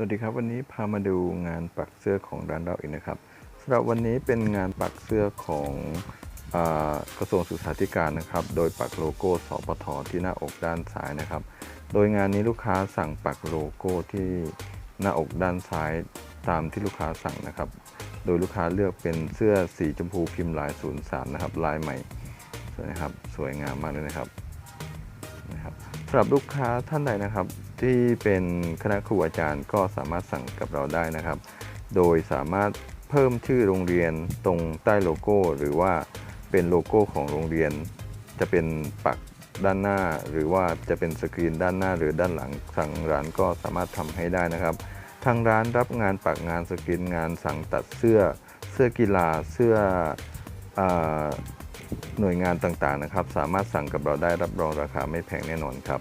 สวัสดีครับวันนี้พามาดูงานปักเสื้อของร้านเราอีกนะครับสำหรับวันนี้เป็นงานปักเสื้อของอกระทรวงศึกษาธิการนะครับ โดยปักโลโก้สปทที่หน้าอกด้านซ้ายนะครับ โดยงานนี้ลูกค้าสั่งปักโลโก้ที่หน้าอกด้านซ้ายตามที่ลูกค้าสั่งนะครับ โดยลูกค้าเลือกเป็นเสื้อสีชมพูพิมพ์ลาย03นะครับลายใหม่สวยนะครับสวยงามมากเลยนะครับ สำหรับลูกค้าท่านใดนะครับ ที่เป็นคณะครูอาจารย์ก็สามารถสั่งกับเราได้นะครับ โดยสามารถเพิ่มชื่อโรงเรียนตรงใต้โลโก้ หรือว่าเป็นโลโก้ของโรงเรียน จะเป็นปักด้านหน้า หรือว่าจะเป็นสกรีนด้านหน้าหรือด้านหลังสั่งร้านก็สามารถทำให้ได้นะครับ ทางร้านรับงานปักงานสกรีนงานสั่งตัดเสื้อ เสื้อกีฬาเสื้ออ หน่วยงานต่างๆนะครับ สามารถสั่งกับเราได้รับรองราคาไม่แพงแน่นอนครับ